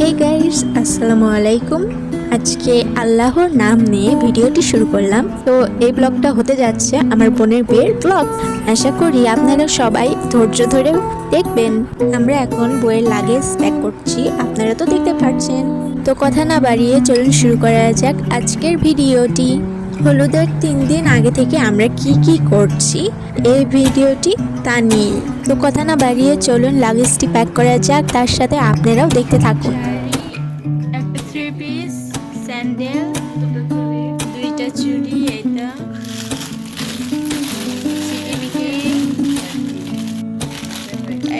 Hey guys আসসালামু আলাইকুম আজকে আল্লাহর নাম নিয়ে ভিডিওটি শুরু করলাম। তো এই ব্লগটা হতে যাচ্ছে আমার বোনের বিয়ের ব্লগ। আশা করি আপনারা সবাই ধৈর্য ধরে দেখবেন। আমরা এখন বইয়ের লাগেজ প্যাক করছি। আপনারা তো দেখতে পাচ্ছেন তো কথা না বাড়িয়ে চলুন শুরু করা যাক আজকের ভিডিওটি। হলুদের তিন দিন আগে থেকে আমরা কি কি করছি এই ভিডিওটি তা নিয়ে। তো কথা না বাড়িয়ে চলুন লাগেজটি প্যাক করা যাক। তার সাথে আপনারাও দেখতে থাকুন। পিস স্যান্ডেল দুইটা চুড়ি এটা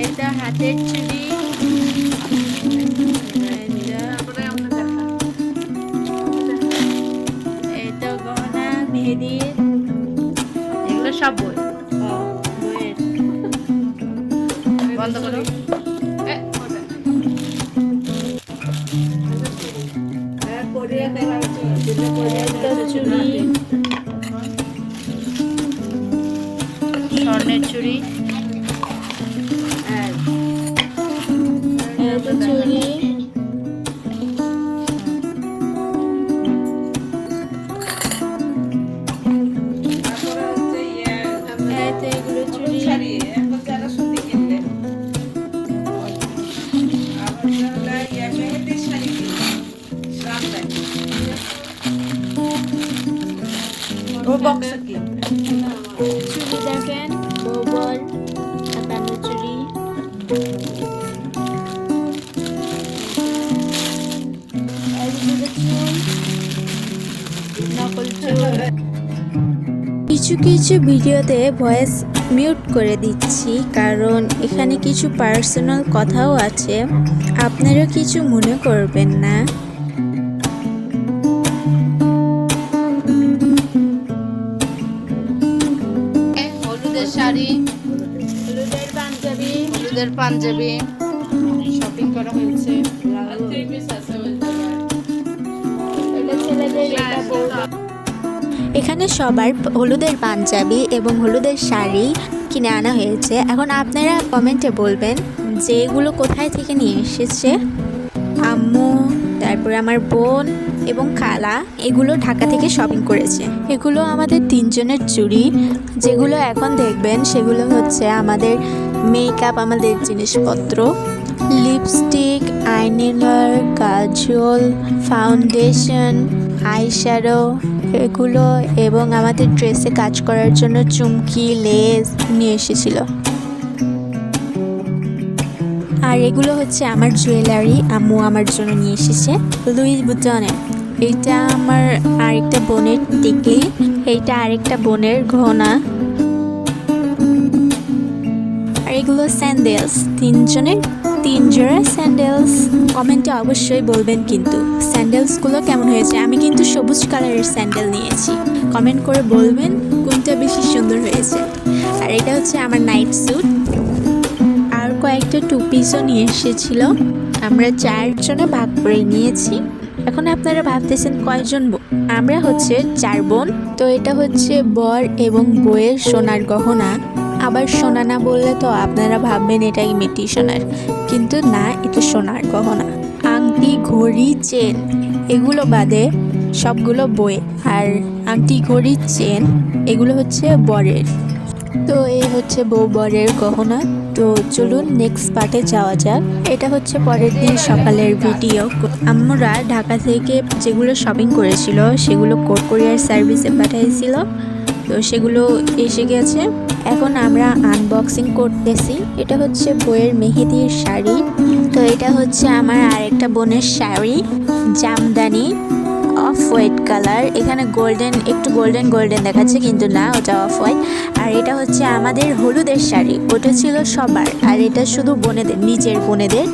এটা হাতের চুড়ি। গহনা এগুলো সব বই বন্ধ করো। চুড়ি। স্বর্ণের চুড়ি চুড়ি এটা এগুলো চুড়ি। বক্স কি চুড়ি দেখেন চুড়ি কিছু কিছু ভিডিওতে ভয়েস মিউট করে দিচ্ছি কারণ এখানে কিছু পার্সোনাল কথাও আছে। আপনারা কিছু মনে করবেন না। শাড়ি হলুদের পাঞ্জাবি। হলুদের পাঞ্জাবি। শপিং করা হয়েছে। এখানে সবার হলুদের পাঞ্জাবি এবং হলুদের শাড়ি কিনে আনা হয়েছে। এখন আপনারা কমেন্টে বলবেন যে এগুলো কোথায় থেকে নিয়ে এসেছে। আম্মু তারপরে আমার বোন এবং খালা এগুলো ঢাকা থেকে শপিং করেছে। এগুলো আমাদের তিনজনের চুড়ি। যেগুলো এখন দেখবেন, সেগুলো হচ্ছে আমাদের মেকআপ আমাদের জিনিসপত্র। Lipstick eyeliner kajal foundation eyeshadow এগুলো এবং আমাদের ড্রেসে কাজ করার জন্য চুমকি লেস নিয়ে এসেছিল। আর এগুলো হচ্ছে আমার জুয়েলারি আম্মু আমার জন্য নিয়ে এসেছে। লুই বুটনের এইটা আমার আরেকটা বোনের টিকলি এইটা আরেকটা বোনের ঘোনা। আর এগুলো স্যান্ডেলস তিনজনের তিন জোড়া স্যান্ডেলস কমেন্টে অবশ্যই বলবেন কিন্তু স্যান্ডেলসগুলো কেমন হয়েছে? আমি কিন্তু সবুজ কালারের স্যান্ডেল নিয়েছি। কমেন্ট করে বলবেন কোনটা বেশি সুন্দর হয়েছে। আর এটা হচ্ছে আমার নাইট স্যুট আর কয়েকটা টু পিসও নিয়ে এসেছিল। আমরা চারজনে ভাগ করে নিয়েছি। এখন আপনারা ভাবতেছেন কয়জন আমরা হচ্ছে চার বোন। তো এটা হচ্ছে বর এবং বইয়ের সোনার গহনা। আবার সোনা না বললে তো আপনারা ভাববেন এটা মেটি সোনার। কিন্তু না, এটা সোনার গহনা। আংটি, ঘড়ি, চেন, এগুলো বাদে সবগুলো বই আর আংটি, ঘড়ি, চেন, এগুলো হচ্ছে বরের। তো এই হচ্ছে বউ বরের গহনা। তো চলুন নেক্সট পার্টে যাওয়া যাক। এটা হচ্ছে পরের দিন সকালের ভিডিও আমরা ঢাকা থেকে যেগুলো শপিং করেছিল, সেগুলো কোড কোরিয়ার সার্ভিসে পাঠিয়েছিল তো সেগুলো এসে গেছে। এখন আমরা আনবক্সিং করতেছি। এটা হচ্ছে বইয়ের মেহেদির শাড়ি। তো এটা হচ্ছে আমার আরেকটা বোনের sari, Jamdani. Off white colour. এখানে গোল্ডেন, একটু গোল্ডেন গোল্ডেন দেখাচ্ছে, কিন্তু না, ওটা অফ হোয়াইট আর এটা হচ্ছে আমাদের হলুদের শাড়ি, ওটা ছিল সবার। আর এটা শুধু বোনেদের, নিজের বোনেদের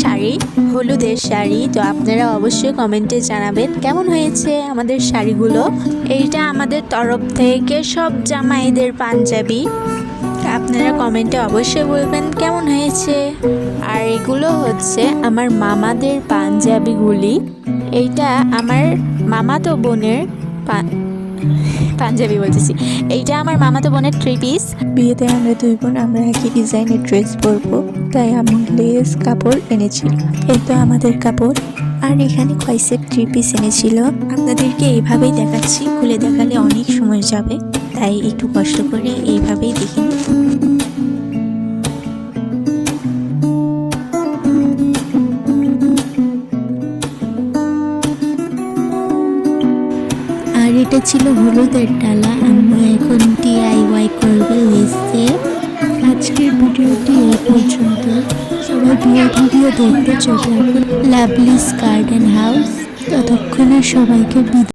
শাড়ি, হলুদের শাড়ি। তো আপনারা অবশ্যই কমেন্টে জানাবেন, কেমন হয়েছে আমাদের শাড়িগুলো? এইটা আমাদের তরফ থেকে সব জামাইদের পাঞ্জাবি। আপনারা কমেন্টে অবশ্যই বলবেন, কেমন হয়েছে? আর এগুলো হচ্ছে আমার মামাদের পাঞ্জাবিগুলি। এইটা আমার মামাতো বোনের পাঞ্জাবি বলতেছি। এইটা আমার মামাতো বোনের থ্রি পিস বিয়েতে আমরা দুই বোন, আমরা একই ডিজাইনের ড্রেস পরবো, তাই আমি লেস কাপড় এনেছি। এই তো আমাদের কাপড়। আর এখানে কয় থ্রি পিস এনেছিল। আপনাদেরকে এইভাবেই দেখাচ্ছি। খুলে দেখালে অনেক সময় যাবে, তাই একটু কষ্ট করে এইভাবেই দেখে নিন। এটা ছিল হলুদের ডালা। আমি এখন ডিআইওয়াই করবে লেসে আজকের ভিডিওটি এই পর্যন্ত। সবাই বিয়ে ভিডিও দেখতে চলে লাভলিস গার্ডেন হাউস ততক্ষণে সবাইকে বিদায়।